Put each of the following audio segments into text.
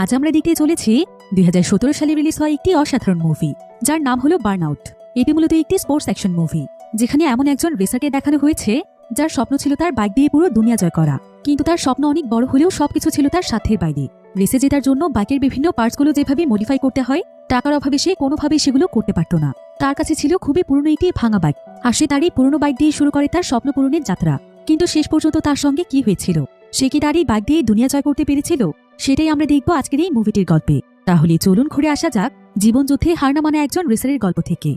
আজ আমরা দেখতে চলেছি দুই হাজার সতেরো সালে রিলিজ হয় একটি অসাধারণ মুভি, যার নাম হলো বার্ন আউট এটি মূলত একটি স্পোর্টস অ্যাকশন মুভি, যেখানে এমন একজন রেসারকে দেখানো হয়েছে, যার স্বপ্ন ছিল তার বাইক দিয়ে পুরো দুনিয়া জয় করা। কিন্তু তার স্বপ্ন অনেক বড় হলেও সবকিছু ছিল তার সাধ্যের বাইরে। রেসে জেতার জন্য বাইকের বিভিন্ন পার্টসগুলো যেভাবে মডিফাই করতে হয়, টাকার অভাবে সে কোনোভাবেই সেগুলো করতে পারত না। তার কাছে ছিল খুবই পুরনো একটি ভাঙা বাইক আর সে তার এই পুরনো বাইক দিয়ে শুরু করে তার স্বপ্ন পূরণের যাত্রা। কিন্তু শেষ পর্যন্ত তার সঙ্গে কি হয়েছিল? সে কি তার এই বাইক দিয়ে দুনিয়া জয় করতে পেরেছিল? সেটাই আমরা দেখব আজকের এই মুভিটির গল্পে। তাহলে চলুন ঘুরে আসা যাক জীবনযুদ্ধে হার না মানা একজন রেসারের গল্প থেকে।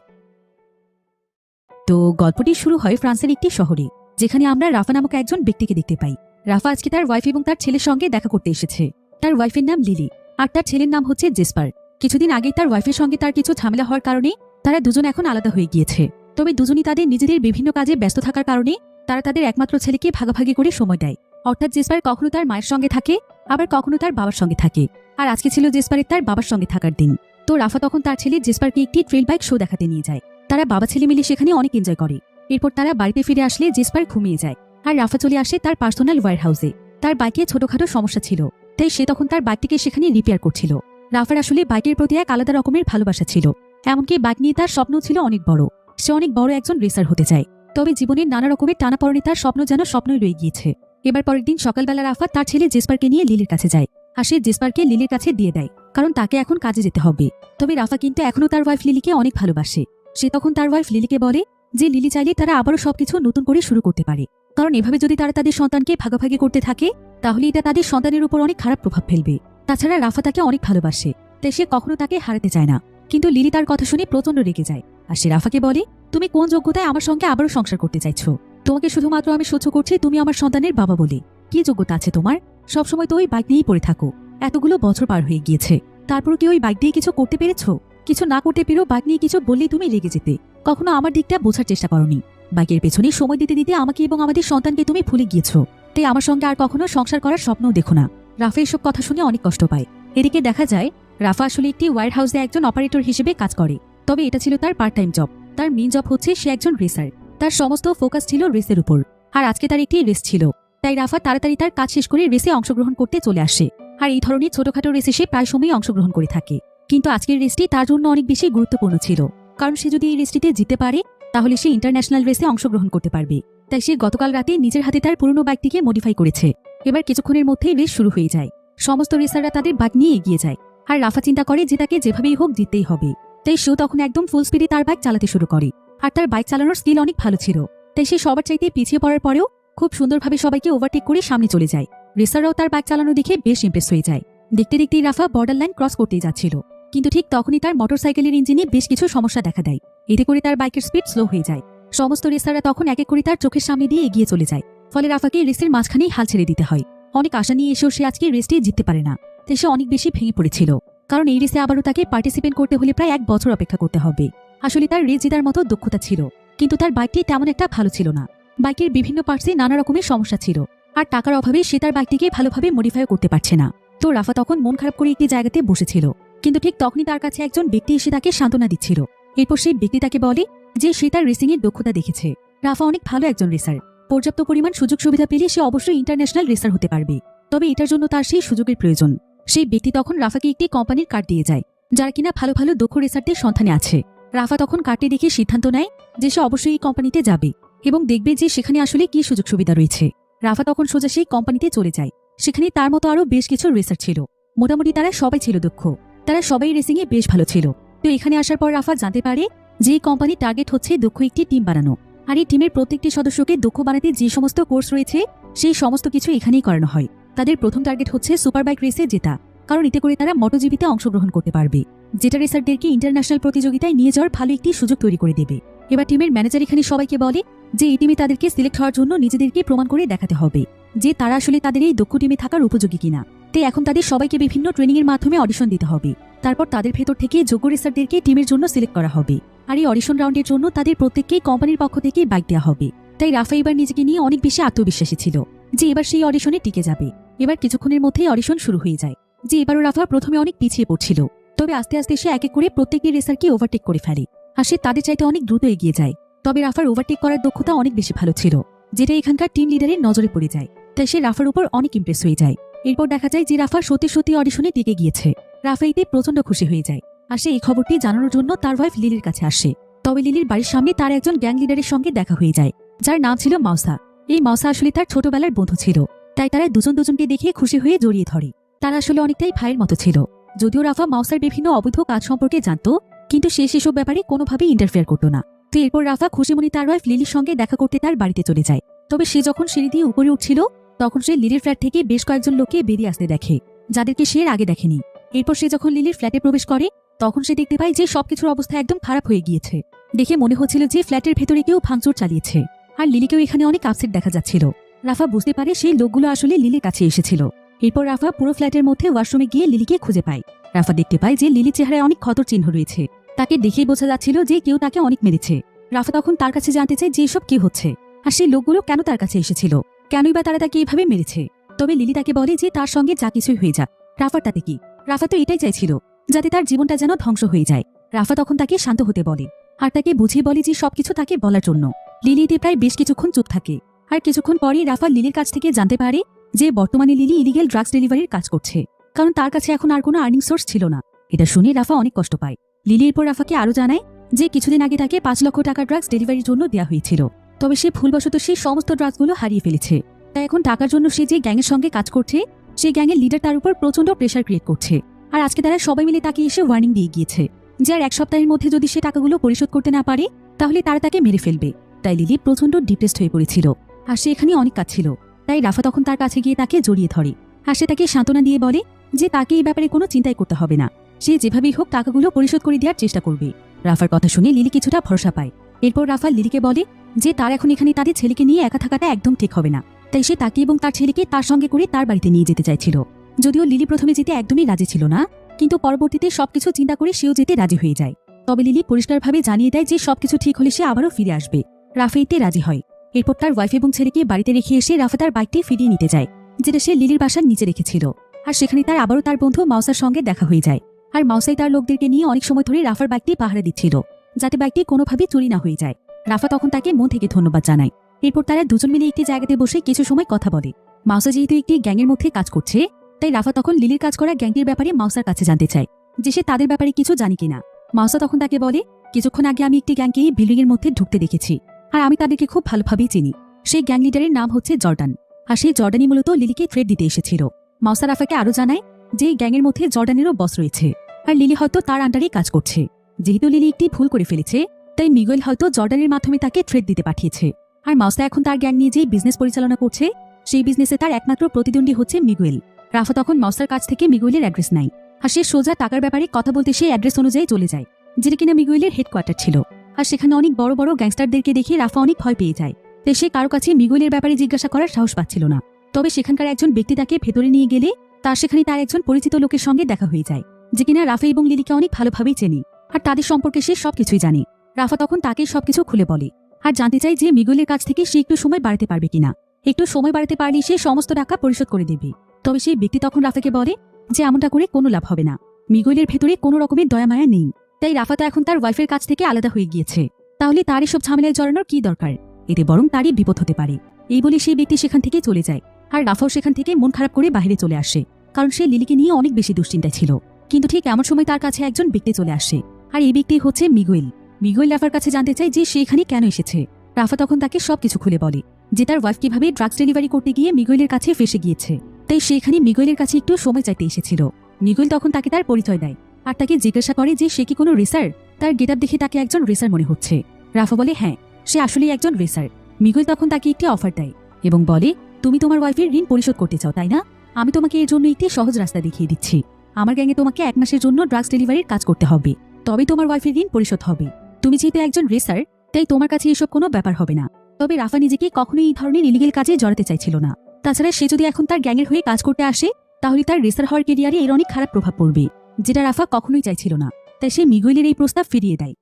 তো গল্পটি শুরু হয় ফ্রান্সের একটি শহরে, যেখানে আমরা রাফা নামক একজন ব্যক্তিকে দেখতে পাই। রাফা আজকে তার ওয়াইফ এবং তার ছেলের সঙ্গে দেখা করতে এসেছে। তার ওয়াইফের নাম লিলি, আর তার ছেলের নাম হচ্ছে জেসপার। কিছুদিন আগে তার ওয়াইফের সঙ্গে তার কিছু ঝামেলা হওয়ার কারণে তারা দুজন এখন আলাদা হয়ে গিয়েছে। তবে দুজনই তাদের নিজেদের বিভিন্ন কাজে ব্যস্ত থাকার কারণে তারা তাদের একমাত্র ছেলেকে ভাগাভাগি করে সময় দেয়। অর্থাৎ জেসপার কখনো তার মায়ের সঙ্গে থাকে আবার কখনো তার বাবার সঙ্গে থাকে। আর আজকে ছিল জেসপারের তার বাবার সঙ্গে থাকার দিন। তো রাফা তখন তার ছেলে জেসপারকে একটি ট্রেল বাইক শো দেখাতে নিয়ে যায়। তারা বাবা ছেলে মিলে সেখানে অনেক এনজয় করে। এরপর তারা বাড়িতে ফিরে আসলে জেসপার ঘুমিয়ে যায়। আর রাফা চলে আসে তার পার্সোনাল ওয়ার হাউসে। তার বাইকে ছোটখাটো সমস্যা ছিল। তাই সে তখন তার বাইকটিকে সেখানে রিপেয়ার করছিল। রাফার আসলে বাইকের প্রতি এক আলাদা রকমের ভালোবাসা ছিল। এমনকি বাইক নিয়ে তার স্বপ্ন ছিল অনেক বড়। সে অনেক বড় একজন রেসার হতে চায়। তবে জীবনের নানা রকমের টানাপড়নে তার স্বপ্ন যেন স্বপ্নই রয়ে গিয়েছে। এবার পরের দিন সকালবেলা রাফা তার ছেলে জেসপারকে নিয়ে লিলির কাছে যায় আর সে জেসপারকে লিলির কাছে দিয়ে দেয়, কারণ তাকে এখন কাজে যেতে হবে। তবে রাফা কিন্তু এখনও তার ওয়াইফ লিলিকে অনেক ভালোবাসে। সে তখন তার ওয়াইফ লিলিকে বলে যে লিলি চাইলে তারা আবারও সবকিছু নতুন করে শুরু করতে পারে। কারণ এভাবে যদি তারা তাদের সন্তানকে ভাগাভাগি করতে থাকে তাহলে এটা তাদের সন্তানের উপর অনেক খারাপ প্রভাব ফেলবে। তাছাড়া রাফা তাকে অনেক ভালোবাসে, তাই সে কখনো তাকে হারাতে চায় না। কিন্তু লিলি তার কথা শুনে প্রচণ্ড রেগে যায়। আর সে রাফাকে বলে, তুমি কোন যোগ্যতায় আমার সঙ্গে আবারও সংসার করতে চাইছো? তোমাকে শুধুমাত্র আমি সহ্য করছি তুমি আমার সন্তানের বাবা বলে। কি যোগ্যতা আছে তোমার? সবসময় তো ওই বাইক নিয়েই পড়ে থাকো। এতগুলো বছর পার হয়ে গিয়েছে। তারপর কি ওই বাইক দিয়ে কিছু করতে পেরেছ? কিছু না করতে পেরেও বাইক নিয়ে কিছু বললেই তুমি রেগে যেতে। কখনো আমার দিকটা বোঝার চেষ্টা করনি। বাইকের পেছনে সময় দিতে দিতে আমাকে এবং আমাদের সন্তানকে তুমি ভুলে গিয়েছো। তাই আমার সঙ্গে আর কখনো সংসার করার স্বপ্নও দেখো না। রাফা এসব কথা শুনে অনেক কষ্ট পায়। এদিকে দেখা যায়, রাফা আসলে একটি ওয়ার হাউসে একজন অপারেটর হিসেবে কাজ করে। তবে এটা ছিল তার পার্ট টাইম জব তার মেন জব হচ্ছে সে একজন রেসার তার সমস্ত ফোকাস ছিল রেসের উপর। আর আজকে তার একটি রেস ছিল। তাই রাফা তাড়াতাড়ি তার কাজ শেষ করে রেসে অংশগ্রহণ করতে চলে আসে। আর এই ধরনের ছোটখাটো রেসে সে প্রায় সময়ই অংশগ্রহণ করে থাকে। কিন্তু আজকের রেসটি তার জন্য অনেক বেশি গুরুত্বপূর্ণ ছিল। কারণ সে যদি এই রেসটিতে জিতে পারে, তাহলে সে ইন্টারন্যাশনাল রেসে অংশগ্রহণ করতে পারবে। তাই সে গতকাল রাতে নিজের হাতে তার পুরনো বাইকটিকে মডিফাই করেছে। এবার কিছুক্ষণের মধ্যেই রেস শুরু হয়ে যায়। সমস্ত রেসাররা তাদের বাইক নিয়ে এগিয়ে যায়। আর রাফা চিন্তা করে যে তাকে যেভাবেই হোক জিততেই হবে। তাই সেও তখন একদম ফুল স্পিডে তার বাইক চালাতে শুরু করে। আর তার বাইক চালানোর স্কিল অনেক ভালো ছিল। তাই সে সবার চাইতে পিছিয়ে পড়ার পরেও খুব সুন্দরভাবে সবাইকে ওভারটেক করে সামনে চলে যায়। রেসাররাও তার বাইক চালানো দেখে বেশ ইমপ্রেস হয়ে যায়। দেখতে দেখতেই রাফা বর্ডার লাইন ক্রস করতেই যাচ্ছিল। কিন্তু ঠিক তখনই তার মোটরসাইকেলের ইঞ্জিনে বেশ কিছু সমস্যা দেখা দেয়। এতে করে তার বাইকের স্পিড স্লো হয়ে যায়। সমস্ত রেসাররা তখন এক এক করে তার চোখের সামনে দিয়ে এগিয়ে চলে যায়। ফলে রাফাকে রেসের মাঝখানেই হাল ছেড়ে দিতে হয়। অনেক আশা নিয়ে এসেও সে আজকে রেসটি জিততে পারে না। তাই সে অনেক বেশি ভেঙে পড়েছিল। কারণ এই রেসে আবারও তাকে পার্টিসিপেট করতে হলে প্রায় এক বছর অপেক্ষা করতে হবে। আসলে তার রেস জেতার মতো দক্ষতা ছিল, কিন্তু তার বাইকটি তেমন একটা ভালো ছিল না। বাইকের বিভিন্ন পার্টসে নানা রকমের সমস্যা ছিল, আর টাকার অভাবে সে তার বাইকটিকে ভালোভাবে মডিফাই করতে পারছে না। তো রাফা তখন মন খারাপ করে একটি জায়গাতে বসেছিল, কিন্তু ঠিক তখনই তার কাছে একজন ব্যক্তি এসে তাকে সান্ত্বনা দিচ্ছিল। এরপর সেই ব্যক্তি তাকে বলে যে সে তার রেসিং এর দক্ষতা দেখেছে। রাফা অনেক ভালো একজন রেসার পর্যাপ্ত পরিমাণ সুযোগ সুবিধা পেলে সে অবশ্যই ইন্টারন্যাশনাল রেসার হতে পারবে। তবে এটার জন্য তার সেই সুযোগের প্রয়োজন। সেই ব্যক্তি তখন রাফাকে একটি কোম্পানির কার্ড দিয়ে যায়, যারা কিনা ভালো ভালো দক্ষ রেসারদের সন্ধানে আছে। রাফা তখন কার্ডটি দেখে সিদ্ধান্ত নেয় যে সে অবশ্যই এই কোম্পানিতে যাবে এবং দেখবে যে সেখানে আসলে কি সুযোগ সুবিধা রয়েছে। রাফা তখন সোজা সেই কোম্পানিতে চলে যায়। সেখানে তার মতো আরও বেশ কিছু রেসার ছিল। মোটামুটি তারা সবাই ছিল দক্ষ। তারা সবাই রেসিংয়ে বেশ ভালো ছিল। তো এখানে আসার পর রাফা জানতে পারে যে এই কোম্পানির টার্গেট হচ্ছে দক্ষ একটি টিম বানানো। আর এই টিমের প্রত্যেকটি সদস্যকে দক্ষ বানাতে যে সমস্ত কোর্স রয়েছে, সেই সমস্ত কিছু এখানেই করানো হয়। তাদের প্রথম টার্গেট হচ্ছে সুপার বাইক রেসে জেতা। কারণ এতে করে তারা মটোজিবিতে অংশগ্রহণ করতে পারবে। যেটা রেসারদেরকে ইন্টারন্যাশনাল প্রতিযোগিতায় নিয়ে যাওয়ার ভালো একটি সুযোগ তৈরি করে দেবে। এবার টিমের ম্যানেজার এখানে সবাইকে বলে যে, এই টিমে তাদেরকে সিলেক্ট হওয়ার জন্য নিজেদেরকে প্রমাণ করে দেখাতে হবে যে, তারা আসলে তাদের এই দক্ষ টিমে থাকার উপযোগী কিনা। তাই এখন তাদের সবাইকে বিভিন্ন ট্রেনিং এর মাধ্যমে অডিশন দিতে হবে। তারপর তাদের ভেতর থেকে যোগ্য রেসারদেরকে টিমের জন্য সিলেক্ট করা হবে। আর এই অডিশন রাউন্ডের জন্য তাদের প্রত্যেককেই কোম্পানির পক্ষ থেকে বাইক দেওয়া হবে। তাই রাফা এবার নিজেকে নিয়ে অনেক বেশি আত্মবিশ্বাসী ছিল যে, এবার সেই অডিশনে টিকে যাবে। এবার কিছুক্ষণের মধ্যেই অডিশন শুরু হয়ে যায়। যে, এবারও রাফা প্রথমে অনেক পিছিয়ে পড়ছিল। তবে আস্তে আস্তে সে এক করে প্রত্যেকটি রেসারকে ওভারটেক করে ফেলে। আর সে তাদের চাইতে অনেক দ্রুত এগিয়ে যায়। তবে রাফার ওভারটেক করার দক্ষতা অনেক বেশি ভালো ছিল, যেটা এখানকার টিম লিডারের নজরে পড়ে যায়। তাই সে রাফার উপর অনেক ইমপ্রেস হয়ে যায়। এরপর দেখা যায় যে রাফা সত্যি সত্যি অডিশনে টিকে গিয়েছে। রাফা এতে প্রচণ্ড খুশি হয়ে যায়। আর সে এই খবরটি জানানোর জন্য তার ওয়াইফ লিলির কাছে আসে। তবে লিলির বাড়ির সামনে তার একজন গ্যাং লিডারের সঙ্গে দেখা হয়ে যায়, যার নাম ছিল মাউসা। এই মাউসা আসলে তার ছোটবেলার বন্ধু ছিল। তাই তারা দুজন দুজনকে দেখে খুশি হয়ে জড়িয়ে ধরে। তারা আসলে অনেকটাই ভাইয়ের মতো ছিল। যদিও রাফা মাউসার বিভিন্ন অবৈধ কাজ সম্পর্কে জানত, কিন্তু সে সেসব ব্যাপারে কোনোভাবেই ইন্টারফেয়ার করত না। তো এরপর রাফা খুশিমণি তার ওয়াইফ লিলির সঙ্গে দেখা করতে তার বাড়িতে চলে যায়। তবে সে যখন সিঁড়ি দিয়ে উপরে উঠছিল, তখন সে লিলির ফ্ল্যাট থেকে বেশ কয়েকজন লোককে বেরিয়ে আসতে দেখে, যাদেরকে সে আগে দেখেনি। এরপর সে যখন লিলির ফ্ল্যাটে প্রবেশ করে, তখন সে দেখতে পায় যে সবকিছুর অবস্থা একদম খারাপ হয়ে গিয়েছে। দেখে মনে হচ্ছিল যে ফ্ল্যাটের ভেতরে কেউ ভাঙচুর চালিয়েছে, আর লিলিকেও এখানে অনেক আপসেট দেখা যাচ্ছিল। রাফা বুঝতে পারে সেই লোকগুলো আসলে লিলির কাছে এসেছিল। এরপর রাফা পুরো ফ্ল্যাটের মধ্যে ওয়াশরুমে গিয়ে লিলিকে খুঁজে পায়। রাফা দেখতে পায় যে লিলির চেহারায় অনেক ক্ষতর চিহ্ন রয়েছে। তাকে দেখেই বোঝা যাচ্ছিল যে কেউ তাকে অনেক মেরেছে। রাফা তখন তার কাছে জানতে চায় যে এসব কি হচ্ছে? আর সেই লোকগুলো কেন তার কাছে এসেছিল? কেনই বা তারা তাকে এভাবে মেরেছে? তবে লিলি তাকে বলে যে তার সঙ্গে যা কিছুই হয়ে যাক। রাফার তাতে কি? রাফা তো এটাই চাইছিল, যাতে তার জীবনটা যেন ধ্বংস হয়ে যায়। রাফা তখন তাকে শান্ত হতে বলে, আর তাকে বুঝিয়ে বলে যে সবকিছু তাকে বলার জন্য। লিলিতে প্রায় বেশ কিছুক্ষণ চুপ থাকে। আর কিছুক্ষণ পরেই রাফা লিলির কাছ থেকে জানতে পারে যে বর্তমানে লিলি ইলিগেল ড্রাগস ডেলিভারির কাজ করছে। কারণ তার কাছে এখন আর কোনো আর্নিং সোর্স ছিল না। এটা শুনে রাফা অনেক কষ্ট পায়। লিলি এরপর রাফাকে আরও জানায় যে কিছুদিন আগে তাকে পাঁচ লক্ষ টাকা ড্রাগস ডেলিভারির জন্য দেওয়া হয়েছিল। তবে সে ভুলবশত সেই সমস্ত ড্রাগসগুলো হারিয়ে ফেলেছে। তাই এখন টাকার জন্য সে যে গ্যাংয়ের সঙ্গে কাজ করছে সেই গ্যাংয়ের লিডার তার উপর প্রচণ্ড প্রেশার ক্রিয়েট করছে। আর আজকে তারা সবাই মিলে তাকে এসে ওয়ার্নিং দিয়ে গিয়েছে যে আর এক সপ্তাহের মধ্যে যদি সে টাকাগুলো পরিশোধ করতে না পারে, তাহলে তারা তাকে মেরে ফেলবে। তাই লিলি প্রচণ্ড ডিপ্রেসড হয়ে পড়েছিল। আর সে এখানে অনেক কাজ ছিল তাই রাফা তখন তার কাছে গিয়ে তাকে জড়িয়ে ধরে আর সে তাকে সান্ত্বনা দিয়ে বলে যে তাকে এই ব্যাপারে কোনো চিন্তাই করতে হবে না। সে যেভাবেই হোক টাকাগুলো পরিশোধ করে দেওয়ার চেষ্টা করবে। রাফার কথা শুনে লিলি কিছুটা ভরসা পায়। এরপর রাফা লিলিকে বলে যে তার এখন এখানে তাদের ছেলেকে নিয়ে একা থাকাটা একদম ঠিক হবে না। তাই সে তাকে এবং তার ছেলেকে তার সঙ্গে করে তার বাড়িতে নিয়ে যেতে চাইছিল। যদিও লিলি প্রথমে যেতে একদমই রাজি ছিল না, কিন্তু পরবর্তীতে সবকিছু চিন্তা করে সেও যেতে রাজি হয়ে যায়। তবে লিলি পরিষ্কারভাবে জানিয়ে দেয় যে সবকিছু ঠিক হলে সে আবারও ফিরে আসবে। রাফা এতে রাজি হয়। এরপর তার ওয়াইফ এবং ছেলেকে বাড়িতে রেখে এসে রাফা তার বাইকটি ফিরিয়ে নিতে যায়, যেটা সে লিলির বাসার নিচে রেখেছিল। আর সেখানে তার আবারও তার বন্ধু মাউসার সঙ্গে দেখা হয়ে যায়। আর মাউসাই তার লোকদেরকে নিয়ে অনেক সময় ধরে রাফার বাইকটি পাহারা দিচ্ছিল, যাতে বাইকটি কোনোভাবেই চুরি না হয়ে যায়। রাফা তখন তাকে মন থেকে ধন্যবাদ জানায়। এরপর তারা দুজন মিলে একটি জায়গাতে বসে কিছু সময় কথা বলে। মাউসা যেহেতু একটি গ্যাংয়ের মধ্যে কাজ করছে, তাই রাফা তখন লিলির কাজ করা গ্যাংটির ব্যাপারে মাউসার কাছে জানতে চায়, যে সে তাদের ব্যাপারে কিছু জানি কিনা। মাউসা তখন তাকে বলে, কিছুক্ষণ আগে আমি একটি গ্যাংকে এই বিল্ডিং এর মধ্যে ঢুকতে দেখেছি। আর আমি তাদেরকে খুব ভালোভাবেই চিনি। সেই গ্যাং লিডারের নাম হচ্ছে জর্ডান। আর সেই জর্ডানই মূলত লিলিকে থ্রেড দিতে এসেছিল। মাউসা রাফাকে আরও জানায় যে গ্যাংয়ের মধ্যে জর্ডানেরও বস রয়েছে। আর লিলি হয়তো তার আন্ডারেই কাজ করছে। যেহেতু লিলি একটি ভুল করে ফেলেছে, তাই মিগুয়েল হয়তো জর্ডানের মাধ্যমে তাকে থ্রেড দিতে পাঠিয়েছে। আর মাউসা এখন তার গ্যাং নিয়ে যেই বিজনেস পরিচালনা করছে, সেই বিজনেসে তার একমাত্র প্রতিদ্বন্দ্বী হচ্ছে মিগুয়েল রাফা তখন মাউসার কাছ থেকে মিগুয়েলের অ্যাড্রেস নাই আর সে সোজা টাকার ব্যাপারে কথা বলতে সেই অ্যাড্রেস অনুযায়ী চলে যায়, যেটা কিনা মিগুয়েলের হেডকোয়ার্টার ছিল। আর সেখানে অনেক বড় বড় গ্যাংস্টারদেরকে দেখে রাফা অনেক ভয় পেয়ে যায়। তাই সে কারও কাছে মিগুয়েলের ব্যাপারে জিজ্ঞাসা করার সাহস পাচ্ছিল না। তবে সেখানকার একজন ব্যক্তি তাকে ভেতরে নিয়ে গেলে তার সেখানে তার একজন পরিচিত লোকের সঙ্গে দেখা হয়ে যায়, যে কিনা রাফা এবং লিলিকে অনেক ভালোভাবেই চেনে আর তাদের সম্পর্কে সে সবকিছুই জানে। রাফা তখন তাকে সবকিছু খুলে বলে আর জানতে চাই যে মিগুয়েলের কাছ থেকে সে একটু সময় বাড়াতে পারবে কিনা। একটু সময় বাড়াতে পারলে সে সমস্ত টাকা পরিশোধ করে দেবে। তবে সেই ব্যক্তি তখন রাফাকে বলে যে, এমনটা করে কোনো লাভ হবে না। মিগুয়েলের ভেতরে কোনো রকমের দয়া মায়া নেই। তাই রাফা তো এখন তার ওয়াইফের কাছ থেকে আলাদা হয়ে গিয়েছে। তাহলে তার এসব ঝামেলায় জড়ানোর কি দরকার? এতে বরং তারই বিপদ হতে পারে। এই বলে সেই ব্যক্তি সেখান থেকে চলে যায় আর রাফাও সেখান থেকে মন খারাপ করে বাইরে চলে আসে, কারণ সে লিলিকে নিয়ে অনেক বেশি দুশ্চিন্তায় ছিল। কিন্তু ঠিক এমন সময় তার কাছে একজন ব্যক্তি চলে আসে আর এই ব্যক্তি হচ্ছে মিগুয়েল। মিগুয়েল রাফার কাছে জানতে চায় যে সে এখানে কেন এসেছে। রাফা তখন তাকে সবকিছু খুলে বলে যে তার ওয়াইফ কীভাবে ড্রাগস ডেলিভারি করতে গিয়ে মিগুয়েলের কাছে ফেসে গিয়েছে। তাই সে এখানে মিগুয়েলের কাছে একটু সময় চাইতে এসেছিল। মিগুয়েল তখন তাকে তার পরিচয় দেয়। আর তাকে জিজ্ঞাসা করে যে সে কি কোনো রেসার? তার গেটআপ দেখে তাকে একজন রেসার মনে হচ্ছে। রাফা বলে হ্যাঁ সে আসলেই একজন রেসার। মিগুয়েল তখন তাকে একটি অফার দেয় এবং বলে, তুমি তোমার ওয়াইফের ঋণ পরিশোধ করতে চাও, তাই না? আমি তোমাকে এর জন্য একটি সহজ রাস্তা দেখিয়ে দিচ্ছি। আমার গ্যাংয়ে তোমাকে এক মাসের জন্য ড্রাগস ডেলিভারির কাজ করতে হবে। তবে তোমার ওয়াইফের ঋণ পরিশোধ হবে। তুমি যেহেতু একজন রেসার, তাই তোমার কাছে এসব কোনো ব্যাপার হবে না। তবে রাফা নিজেকে কখনোই এই ধরনের ইলিগেল কাজে জড়াতে চাইছিল না। তাছাড়া সে যদি এখন তার গ্যাংয়ের হয়ে কাজ করতে আসে, তাহলে তার রেসার হওয়ার কেরিয়ারে এর অনেক খারাপ প্রভাব পড়বে। যেটা রাফা কখনোই চাইছিল না, তাই সে মিগুয়েলের এই প্রস্তাব ফিরিয়ে দেয়।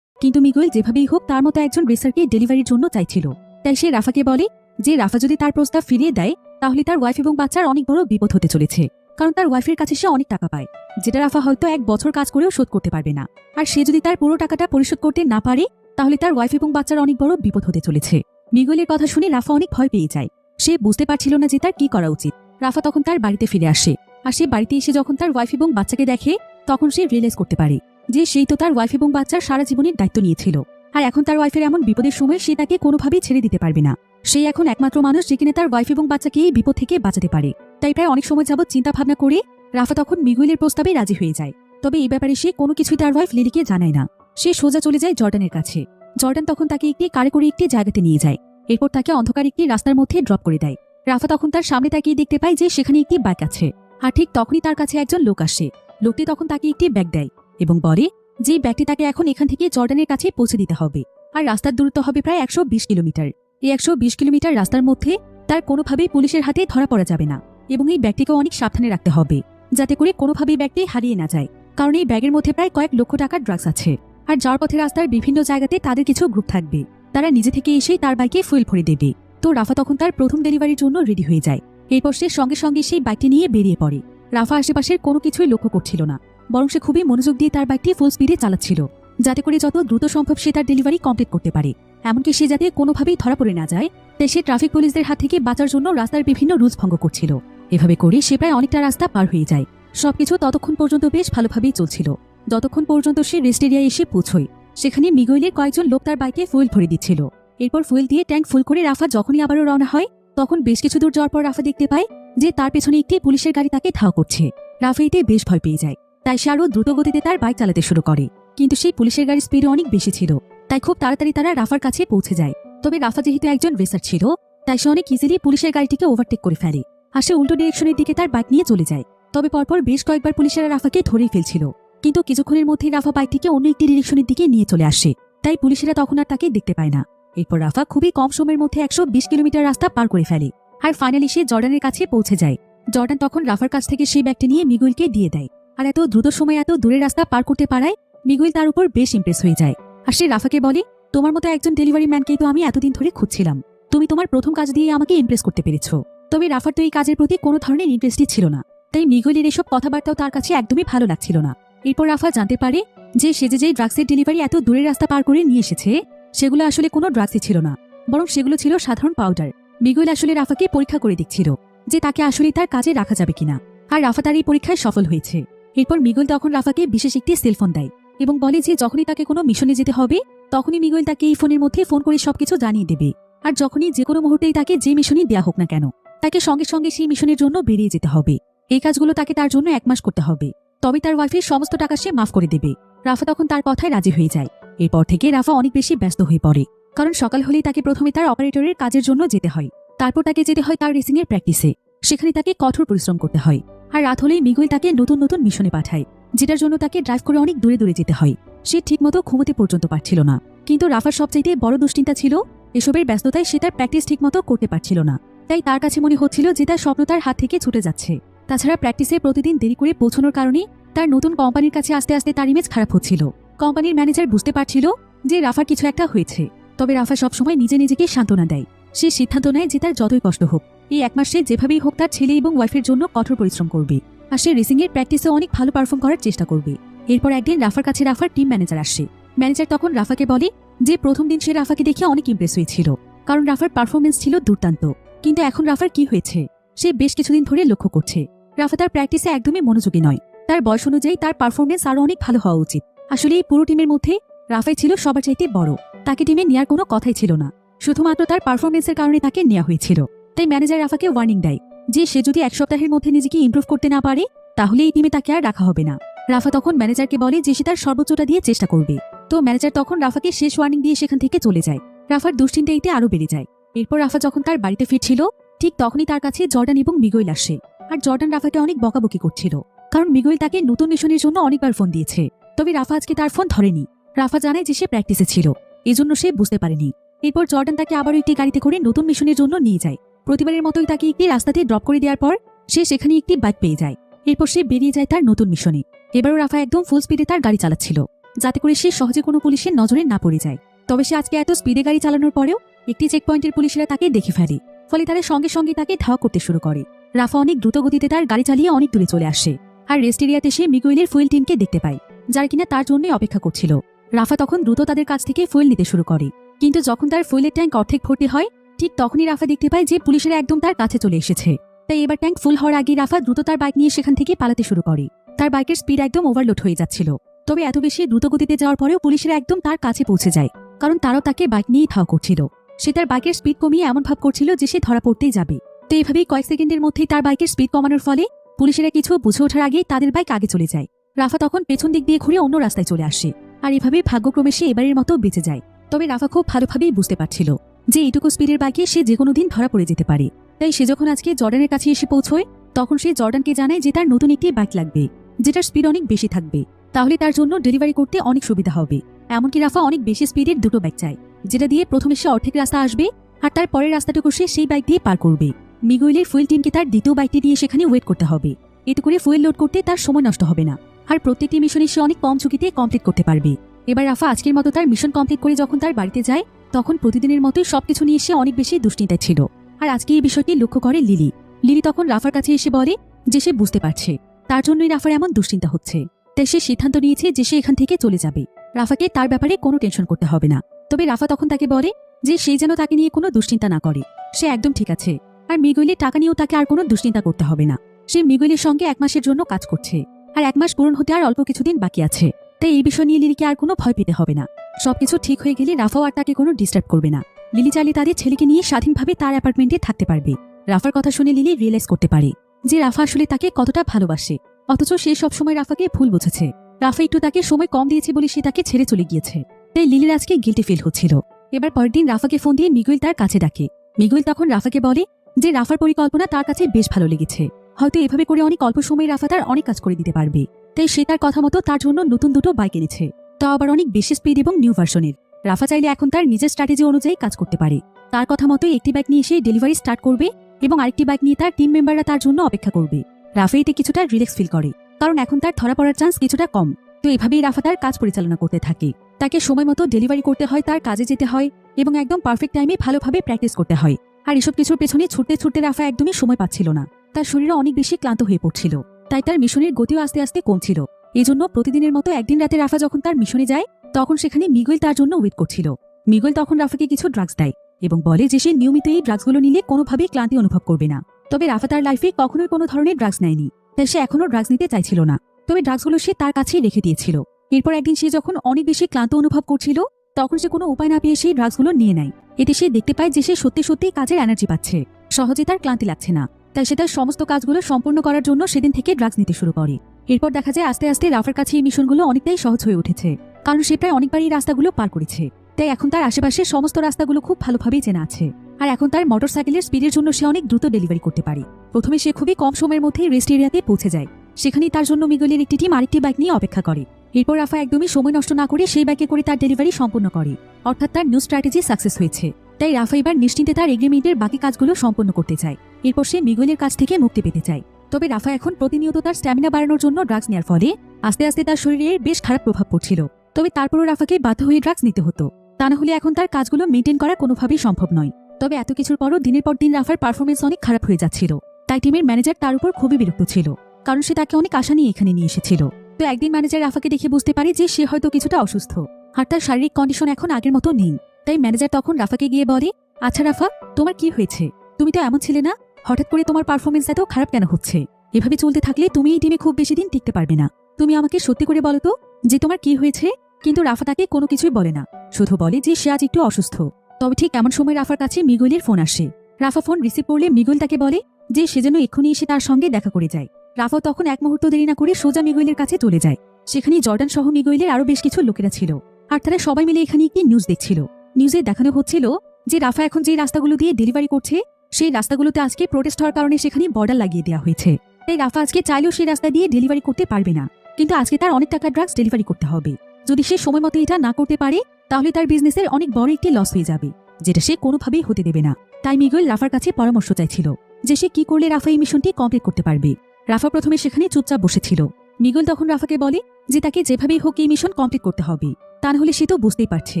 কিন্তু মিগুয়েল যেভাবেই হোক, তার মতো একজন রেসারকে ডেলিভারির জন্য চাইছিল। তাই সে রাফাকে বলে যে, রাফা যদি তার প্রস্তাব ফিরিয়ে দেয়, তাহলে তার ওয়াইফ এবং বাচ্চার অনেক বড় বিপদ হতে চলেছে। কারণ তার ওয়াইফের কাছে সে অনেক টাকা পায়, যেটা রাফা হয়তো এক বছর কাজ করেও শোধ করতে পারবে না। আর সে যদি তার পুরো টাকাটা পরিশোধ করতে না পারে, তাহলে তার ওয়াইফ এবং বাচ্চার অনেক বড় বিপদ হতে চলেছে। মিগুয়েলের কথা শুনে রাফা অনেক ভয় পেয়ে যায়। সে বুঝতে পারছিল না যে তার কি করা উচিত। রাফা তখন তার বাড়িতে ফিরে আসে। আর সে বাড়িতে এসে যখন তার ওয়াইফ এবং বাচ্চাকে দেখে, তখন সে রিয়েলাইজ করতে পারে যে সেই তো তার ওয়াইফ এবং বাচ্চার সারা জীবনের দায়িত্ব নিয়েছিল। আর এখন তার ওয়াইফের এমন বিপদের সময় সে তাকে কোনোভাবেই ছেড়ে দিতে পারবে না। সে এখন একমাত্র মানুষ যে তার ওয়াইফ এবং বাচ্চাকে এই বিপদ থেকে বাঁচাতে পারে। তাই প্রায় অনেক সময় যাবৎ চিন্তা ভাবনা করে রাফা তখন মিগুইলের প্রস্তাবে রাজি হয়ে যায়। তবে এই ব্যাপারে সে কোনো কিছুই তার ওয়াইফ লিলিকে জানায় না। সে সোজা চলে যায় জর্ডানের কাছে। জর্ডান তখন তাকে একটি কারে করে একটি জায়গাতে নিয়ে যায়। এরপর তাকে অন্ধকার একটি রাস্তার মধ্যে ড্রপ করে দেয়। রাফা তখন তার সামনে তাকিয়ে দেখতে পায় যে সেখানে একটি বাইক আছে। আর ঠিক তখনই তার কাছে একজন লোক আসে। লোকটি তখন তাকে একটি ব্যাগ দেয় এবং বলে, যে ব্যাগটি তাকে এখন এখান থেকে জর্ডানের কাছে পৌঁছে দিতে হবে। আর রাস্তার দূরত্ব হবে প্রায় একশো বিশ কিলোমিটার। এই একশো বিশ কিলোমিটার রাস্তার মধ্যে তার কোনোভাবেই পুলিশের হাতে ধরা পড়া যাবে না এবং এই ব্যাগটিকে অনেক সাবধানে রাখতে হবে, যাতে করে কোনোভাবেই ব্যাগটি হারিয়ে না যায়। কারণ এই ব্যাগের মধ্যে প্রায় কয়েক লক্ষ টাকার ড্রাগস আছে। আর যার পথে রাস্তার বিভিন্ন জায়গাতে তাদের কিছু গ্রুপ থাকবে। তারা নিজে থেকে এসেই তার বাইকে ফুয়েল ভরে দেবে। তো রাফা তখন তার প্রথম ডেলিভারির জন্য রেডি হয়ে যায়। এরপর সে সঙ্গে সঙ্গে সেই বাইকটি নিয়ে বেরিয়ে পড়ে। রাফা আশেপাশের কোনো কিছুই লক্ষ্য করছিল না, বরং সে খুবই মনোযোগ দিয়ে তার বাইকটি ফুল স্পিডে চালাচ্ছিল, যাতে করে যত দ্রুত সম্ভব সে তার ডেলিভারি কমপ্লিট করতে পারে। এমনকি সে যাতে কোনোভাবেই ধরা পড়ে না যায়, তাই সে ট্রাফিক পুলিশদের হাত থেকে বাঁচার জন্য রাস্তার বিভিন্ন রুলস ভঙ্গ করছিল। এভাবে করে সে প্রায় অনেকটা রাস্তা পার হয়ে যায়। সবকিছু ততক্ষণ পর্যন্ত বেশ ভালোভাবেই চলছিল। যতক্ষণ পর্যন্ত সে রেস্ট এরিয়ায় এসে পৌঁছয়, সেখানে মিগইলের কয়েকজন লোক তার বাইকে ফুয়েল ভরে দিচ্ছিল। এরপর ফুয়েল দিয়ে ট্যাঙ্ক ফুল করে রাফা যখনই আবারও রওনা হয় তখন বেশ কিছু দূর যাওয়ার পর রাফা দেখতে পায় যে তার পেছনে একটি পুলিশের গাড়ি তাকে ধাওয়া করছে। রাফা এতে বেশ ভয় পেয়ে যায়। তাই সে আরও দ্রুত গতিতে তার বাইক চালাতে শুরু করে। কিন্তু সেই পুলিশের গাড়ির স্পিড অনেক বেশি ছিল। তাই খুব তাড়াতাড়ি তারা রাফার কাছে পৌঁছে যায়। তবে রাফা যেহেতু একজন রেসার ছিল, তাই সে অনেক ইজিলি পুলিশের গাড়িটিকে ওভারটেক করে ফেলে আর সে উল্টো ডিরেকশনের দিকে তার বাইক নিয়ে চলে যায়। তবে পরপর বেশ কয়েকবার পুলিশেরা রাফাকে ধরেই ফেলছিল। কিন্তু কিছুক্ষণের মধ্যেই রাফা বাইকটিকে অন্য একটি ডিরেকশনের দিকে নিয়ে চলে আসে। তাই পুলিশেরা তখন আর তাকে দেখতে পায় না। এরপর রাফা খুবই কম সময়ের মধ্যে একশো বিশ কিলোমিটার রাস্তা পার করে ফেলে। আর ফাইনালি সে জর্ডানের কাছে পৌঁছে যায়। জর্ডান তখন রাফার কাছ থেকে সেই ব্যাগটি নিয়ে মিগুইলকে দিয়ে দেয়। আর এত দ্রুত সময় এত দূরের রাস্তা পার করতে পারায় মিগুইল তার উপর বেশ ইমপ্রেস হয়ে যায়। আর সে রাফাকে বলে, তোমার মতো একজন ডেলিভারি ম্যানকেই তো আমি এতদিন ধরে খুঁজছিলাম। তুমি তোমার প্রথম কাজ দিয়ে আমাকে ইমপ্রেস করতে পেরেছ। তবে রাফার তো এই কাজের প্রতি কোনো ধরনের ইন্টারেস্টই ছিল না। তাই মিগুইলের এসব কথাবার্তাও তার কাছে একদমই ভালো লাগছিল না। এরপর রাফা জানতে পারে যে সে যে ড্রাগসের ডেলিভারি এত দূরের রাস্তা পার করে নিয়ে এসেছে সেগুলো আসলে কোনো ড্রাগসই ছিল না, বরং সেগুলো ছিল সাধারণ পাউডার মিগুইল আসলে রাফাকে পরীক্ষা করে দেখছিল যে তাকে আসলে তার কাজে রাখা যাবে কিনা, আর রাফা তার এই পরীক্ষায় সফল হয়েছে। এরপর মিগুইল তখন রাফাকে বিশেষ একটি সেলফোন দেয় এবং বলে যে যখনই তাকে কোনো মিশনে যেতে হবে, তখনই মিগুইল তাকে এই ফোনের মধ্যে ফোন করে সবকিছু জানিয়ে দেবে, আর যখনই যে কোনো মুহূর্তেই তাকে যে মিশনই দেয়া হোক না কেন, তাকে সঙ্গে সঙ্গে সেই মিশনের জন্য বেরিয়ে যেতে হবে। এই কাজগুলো তাকে তার জন্য এক মাস করতে হবে। তবে তার ওয়াইফের সমস্ত টাকা সে মাফ করে দেবে। রাফা তখন তার কথায় রাজি হয়ে যায়। এরপর থেকে রাফা অনেক বেশি ব্যস্ত হয়ে পড়ে, কারণ সকাল হলেই তাকে প্রথমে তার অপারেটরের কাজের জন্য যেতে হয়। তারপর তাকে যেতে হয় তার রেসিং এর প্র্যাকটিসে। সেখানে তাকে কঠোর পরিশ্রম করতে হয়। আর রাত হলেই মিগুইল তাকে নতুন নতুন মিশনে পাঠায়, যেটার জন্য তাকে ড্রাইভ করে অনেক দূরে দূরে যেতে হয়। সে ঠিকমতো ঘুমোতে পর্যন্ত পারছিল না। কিন্তু রাফার সবচাইতে বড় দুশ্চিন্তা ছিল, এসবের ব্যস্ততায় সে তার প্র্যাকটিস ঠিকমতো করতে পারছিল না। তাই তার কাছে মনে হচ্ছিল যে তার স্বপ্ন তার হাত থেকে ছুটে যাচ্ছে। তাছাড়া প্র্যাকটিসে প্রতিদিন দেরি করে পৌঁছানোর কারণে তার নতুন কোম্পানির কাছে আস্তে আস্তে তার ইমেজ খারাপ হচ্ছিল। কোম্পানির ম্যানেজার বুঝতে পারছিল যে রাফার কিছু একটা হয়েছে, তবে রাফা সবসময় নিজে নিজেকে সান্ত্বনা দেয়। সে সিদ্ধান্ত নেয় যে তার যতই কষ্ট হোক, এই এক মাসে যেভাবেই হোক তার ছেলে এবং ওয়াইফের জন্য কঠোর পরিশ্রম করবে, আর সে রেসিং এর প্র্যাকটিসে অনেক ভালো পারফর্ম করার চেষ্টা করবে। এরপর একদিন রাফার কাছে রাফার টিম ম্যানেজার আসে। ম্যানেজার তখন রাফাকে বলে যে প্রথম দিন সে রাফাকে দেখে অনেক ইমপ্রেস হয়েছিল, কারণ রাফার পারফরমেন্স ছিল দুর্দান্ত। কিন্তু এখন রাফার কি হয়েছে, সে বেশ কিছুদিন ধরে লক্ষ্য করছে। রাফা তার প্র্যাকটিসে একদমই মনোযোগী নয়। তার বয়স অনুযায়ী তার পারফরমেন্স আরও অনেক ভালো হওয়া উচিত। আসলে এই পুরো টিমের মধ্যে রাফাই ছিল সবার চাইতে বড়। তাকে টিমে নেওয়ার কোনো কথাই ছিল না। শুধুমাত্র তার পারফরমেন্সের কারণে তাকে নেওয়া হয়েছিল। তাই ম্যানেজার রাফাকে ওয়ার্নিং দেয় যে সে যদি এক সপ্তাহের মধ্যে নিজেকে ইমপ্রুভ করতে না পারে, তাহলে এই টিমে তাকে আর রাখা হবে না। রাফা তখন ম্যানেজারকে বলে যে সে তার সর্বোচ্চটা দিয়ে চেষ্টা করবে। তো ম্যানেজার তখন রাফাকে শেষ ওয়ার্নিং দিয়ে সেখান থেকে চলে যায়। রাফার দুশ্চিন্তা এতে আরও বেড়ে যায়। এরপর রাফা যখন তার বাড়িতে ফিরছিল, ঠিক তখনই তার কাছে জর্ডান এবং মিগোইল আসে। আর জর্ডান রাফাকে অনেক বকাবকি করছিল। কারণ মিগোইল তাকে নতুন মিশনের জন্য অনেকবার ফোন দিয়েছে। তবে রাফা আজকে তার ফোন ধরেনি। রাফা জানায় যে সে প্র্যাকটিসে ছিল। এজন্য সে বুঝতে পারেনি। এরপর জর্ডান তাকে আবারও একটি গাড়িতে করে নতুন মিশনের জন্য নিয়ে যায়। প্রতিবারের মতোই তাকে একটি রাস্তাতে ড্রপ করে দেওয়ার পর সে সেখানে একটি বাইক পেয়ে যায়। এরপর সে বেরিয়ে যায় তার নতুন মিশনে। এবারও রাফা একদম ফুল স্পিডে তার গাড়ি চালাচ্ছিল। যাতে করে সে সহজে কোনো পুলিশের নজরে না পড়ে যায়। তবে সে আজকে এত স্পিডে গাড়ি চালানোর পরেও একটি চেকপয়েন্টের পুলিশেরা তাকে দেখে ফেলে। ফলে তারা সঙ্গে সঙ্গে তাকে ধাওয়া করতে শুরু করে। রাফা অনেক দ্রুত গতিতে তার গাড়ি চালিয়ে অনেক দূরে চলে আসে। আর রেস্ট এরিয়াতে সে মিগুইলের ফুয়েল টিমকে দেখতে পায়। যার কিনা তার জন্যই অপেক্ষা করছিল। রাফা তখন দ্রুত তাদের কাছ থেকে ফুয়েল নিতে শুরু করে। কিন্তু যখন তার ফুয়েলের ট্যাঙ্ক অর্ধেক ভর্তি হয়, ঠিক তখনই রাফা দেখতে পায় যে পুলিশেরা একদম তার কাছে চলে এসেছে। তাই এবার ট্যাঙ্ক ফুল হওয়ার আগে রাফা দ্রুত তার বাইক নিয়ে সেখান থেকে পালাতে শুরু করে। তার বাইকের স্পিড একদম ওভারলোড হয়ে যাচ্ছিল। তবে এত বেশি দ্রুত গতিতে যাওয়ার পরেও পুলিশেরা একদম তার কাছে পৌঁছে যায়, কারণ তারাও তাকে বাইক নিয়েই ধাওয়া করছিল। সে তার বাইকের স্পিড কমিয়ে এমন ভাব করছিল যে সে ধরা পড়তেই যাবে। তো এভাবেই কয়েক সেকেন্ডের মধ্যেই তার বাইকের স্পিড কমানোর ফলে পুলিশেরা কিছু বুঝে ওঠার আগেই তাদের বাইক আগে চলে যায়। রাফা তখন পেছন দিক দিয়ে ঘুরে অন্য রাস্তায় চলে আসে, আর এভাবে ভাগ্যক্রমে সে এবারের মতো বেঁচে যায়। তবে রাফা খুব ভালোভাবেই বুঝতে পারছিল যে এইটুকু স্পিডের বাইকে সে যে কোনো দিন ধরা পড়ে যেতে পারে। তাই সে যখন আজকে জর্ডানের কাছে এসে পৌঁছয়, তখন সে জর্ডানকে জানায় যে তার নতুন একটি বাইক লাগবে, যেটার স্পিড অনেক বেশি থাকবে। তাহলে তার জন্য ডেলিভারি করতে অনেক সুবিধা হবে। এমনকি রাফা অনেক বেশি স্পিডের দুটো বাইক চায়, যেটা দিয়ে প্রথমে সে অর্ধেক রাস্তা আসবে, আর তার পরের রাস্তাটুকু সে সেই বাইক দিয়ে পার করবে। মিগুইলের ফুয়েল টিমকে তার দ্বিতীয় বাইকটি দিয়ে সেখানে ওয়েট করতে হবে। এতে করে ফুয়েল লোড করতে তার সময় নষ্ট হবে না। আর প্রত্যেকটি মিশনে সে অনেক কম ঝুঁকিতে কমপ্লিট করতে পারবে। এবার রাফা আজকের মতো তার মিশন কমপ্লিট করে যখন তার বাড়িতে যায়, তখন প্রতিদিনের মতোই সবকিছু নিয়ে সে অনেক বেশি দুশ্চিন্তায় ছিল। আর আজকে এই বিষয়টি লক্ষ্য করে লিলি। লিলি তখন রাফার কাছে এসে বলে যে সে বুঝতে পারছে। তার জন্যই রাফার এমন দুশ্চিন্তা হচ্ছে। তাই সে সিদ্ধান্ত নিয়েছে যে সে এখান থেকে চলে যাবে। রাফাকে তার ব্যাপারে কোনো টেনশন করতে হবে না। তবে রাফা তখন তাকে বলে যে সে যেন তাকে নিয়ে কোনো দুশ্চিন্তা না করে। সে একদম ঠিক আছে। আর মিগুইলের টাকা নিয়েও তাকে আর কোনো দুশ্চিন্তা করতে হবে না। সে মিগুইলের সঙ্গে এক মাসের জন্য কাজ করছে। আর এক মাস পূরণ হতে আর অল্প কিছুদিন বাকি আছে। তাই এই বিষয় নিয়ে লিলিকে আর কোনো ভয় পেতে হবে না। সবকিছু ঠিক হয়ে গেলে রাফাও আর তাকে কোনো ডিস্টার্ব করবে না। লিলি চাইলে তাদের ছেলেকে নিয়ে স্বাধীনভাবে তার অ্যাপার্টমেন্টে থাকতে পারবে। রাফার কথা শুনে লিলি রিয়েলাইজ করতে পারে যে রাফা আসলে তাকে কতটা ভালোবাসে। অথচ সে সবসময় রাফাকে ভুল বুঝেছে। রাফা একটু তাকে সময় কম দিয়েছে বলে সে তাকে ছেড়ে চলে গিয়েছে। তাই লিলির আজকে গিল্টি ফিল হচ্ছিল। এবার পরের দিন রাফাকে ফোন দিয়ে মিগুইল তার কাছে ডাকে। মিগুইল তখন রাফাকে বলে যে, রাফার পরিকল্পনা তার কাছে বেশ ভালো লেগেছে। হয়তো এভাবে করে অনেক অল্প সময়ে রাফা তার অনেক কাজ করে দিতে পারবে। তাই সে তার কথা মতো তার জন্য নতুন দুটো বাইক এনেছে। তা আবার অনেক বেশি স্পিড এবং নিউ ভার্সনের রাফা চাইলে এখন তার নিজের স্ট্র্যাটেজি অনুযায়ী কাজ করতে পারে। তার কথা মতোই একটি বাইক নিয়ে এসে ডেলিভারি স্টার্ট করবে এবং আরেকটি বাইক নিয়ে তার টিম মেম্বাররা তার জন্য অপেক্ষা করবে। রাফা এতে কিছুটা রিল্যাক্স ফিল করে, কারণ এখন তার ধরা পড়ার চান্স কিছুটা কম। তো এভাবেই রাফা তার কাজ পরিচালনা করতে থাকে। তাকে সময় মতো ডেলিভারি করতে হয়, তার কাজে যেতে হয় এবং একদম পারফেক্ট টাইমে ভালোভাবে প্র্যাকটিস করতে হয়। আর এসব কিছুর পেছনে ছুটতে ছুটতে রাফা একদমই সময় পাচ্ছিল না। তার শরীরে অনেক বেশি ক্লান্ত হয়ে পড়ছিল, তাই তার মিশনের গতিও আস্তে আস্তে কমছিল। এজন্য প্রতিদিনের মতো একদিন রাতে রাফা যখন তার মিশনে যায়, তখন সেখানে মিগুয়েল তার জন্য ওয়েট করছিল। মিগুয়েল তখন রাফাকে কিছু ড্রাগস দেয় এবং বলে যে সে নিয়মিত এই ড্রাগসগুলো নিলে কোনোভাবেই ক্লান্তি অনুভব করবে না। তবে রাফা তার লাইফে কখনোই কোনো ধরনের ড্রাগস নেয়নি, তাই সে এখনও ড্রাগস নিতে চাইছিল না। তবে ড্রাগসগুলো সে তার কাছেই রেখে দিয়েছিল। এরপর একদিন সে যখন অনেক বেশি ক্লান্ত অনুভব করছিল, তখন সে কোনো উপায় না পেয়ে সেই ড্রাগসগুলো নিয়ে নেয়। এতে সে দেখতে পায় যে সে সত্যি সত্যি কাজের এনার্জি পাচ্ছে। সহজে তার ক্লান্তি লাগছে না। তাই সে তার সমস্ত কাজগুলো সম্পূর্ণ করার জন্য সেদিন থেকে ড্রাগস নিতে শুরু করে। এরপর দেখা যায় আস্তে আস্তে রাফার কাছে এই মিশনগুলো অনেকটাই সহজ হয়ে উঠেছে, কারণ সে প্রায় অনেকবার এই রাস্তাগুলো পার করেছে। তাই এখন তার আশেপাশে সমস্ত রাস্তাগুলো খুব ভালোভাবেই চেনা আছে। আর এখন তার মোটরসাইকেলের স্পিডের জন্য সে অনেক দ্রুত ডেলিভারি করতে পারে। প্রথমে সে খুবই কম সময়ের মধ্যে রেস্ট এরিয়াতে পৌঁছে যায়। সেখানেই তার জন্য মিগলের একটি টিম আরেকটি বাইক নিয়ে অপেক্ষা করে। এরপর রাফা একদমই সময় নষ্ট না করে সেই বাইকে করে তার ডেলিভারি সম্পূর্ণ করে। অর্থাৎ তার নিউ স্ট্র্যাটেজি সাকসেস হয়েছে। তাই রাফা এবার নিশ্চিন্তে তার এগ্রিমেন্টের বাকি কাজগুলো সম্পন্ন করতে চায়। এরপর সে মিগুয়েলের কাছ থেকে মুক্তি পেতে চায়। তবে রাফা এখন প্রতিনিয়ত তার স্ট্যামিনা বাড়ানোর জন্য ড্রাগস নেওয়ার ফলে আস্তে আস্তে তার শরীরে বেশ খারাপ প্রভাব পড়ছিল। তবে তারপরও রাফাকে বাধ্য হয়ে ড্রাগস নিতে হতো। তা না হলে এখন তার কাজগুলো মেনটেন করা কোনোভাবেই সম্ভব নয়। তবে এত কিছুর পরও দিনের পর দিন রাফার পারফরমেন্স অনেক খারাপ হয়ে যাচ্ছিল। তাই টিমের ম্যানেজার তার উপর খুবই বিরক্ত ছিল, কারণ সে তাকে অনেক আশা নিয়ে এখানে নিয়ে এসেছিল। তো একদিন ম্যানেজার রাফাকে দেখে বুঝতে পারে যে সে হয়তো কিছুটা অসুস্থ, আর তার শারীরিক কন্ডিশন এখন আগের মতো নেই। তাই ম্যানেজার তখন রাফাকে গিয়ে বলে আচ্ছা রাফা, তোমার কি হয়েছে? তুমি তো এমন ছিলে না হঠাৎ করে তোমার পারফরমেন্স এত খারাপ কেন হচ্ছে? এভাবে চলতে থাকলে তুমি এই টিমে খুব বেশি দিন টিকতে পারবে না। তুমি আমাকে সত্যি করে বলো তো যে তোমার কি হয়েছে? কিন্তু রাফা তাকে কোনো কিছুই বলে না। শুধু বলে যে সে আজ একটু অসুস্থ। তবে ঠিক এমন সময় রাফার কাছে মিগুয়েলের ফোন আসে। রাফা ফোন রিসিভ করলে মিগুয়েল তাকে বলে যে সে যেন এক্ষুনি এসে তার সঙ্গে দেখা করে যায়। রাফাও তখন এক মুহূর্ত দেরি না করে সোজা মিগুয়েলের কাছে চলে যায়। সেখানে জর্ডান সহ মিগুয়েলের আরও বেশ কিছু লোকেরা ছিল। আর তারা সবাই মিলে এখানে একটি নিউজ দেখছিল। নিউজে দেখানো হচ্ছিল যে রাফা এখন যে রাস্তাগুলো দিয়ে ডেলিভারি করছে সেই রাস্তাগুলোতে আজকে প্রোটেস্ট হওয়ার কারণে সেখানে বর্ডার লাগিয়ে দেওয়া হয়েছে। তাই রাফা আজকে চাইলেও সেই রাস্তা দিয়ে ডেলিভারি করতে পারবে না। কিন্তু আজকে তার অনেক টাকা ড্রাগস ডেলিভারি করতে হবে। যদি সে সময় মতো এটা না করতে পারে, তাহলে তার বিজনেসের অনেক বড় একটি লস হয়ে যাবে, যেটা সে কোনোভাবেই হতে দেবে না। তাই মিগুয়েল রাফার কাছে পরামর্শ চাইছিল যে সে কি করলে রাফা এই মিশনটি কমপ্লিট করতে পারবে। রাফা প্রথমে সেখানে চুপচাপ বসেছিল। মিগুয়েল তখন রাফাকে বলে যে তাকে যেভাবেই হোক এই মিশন কমপ্লিট করতে হবে। তা না হলে সে তো বুঝতেই পারছে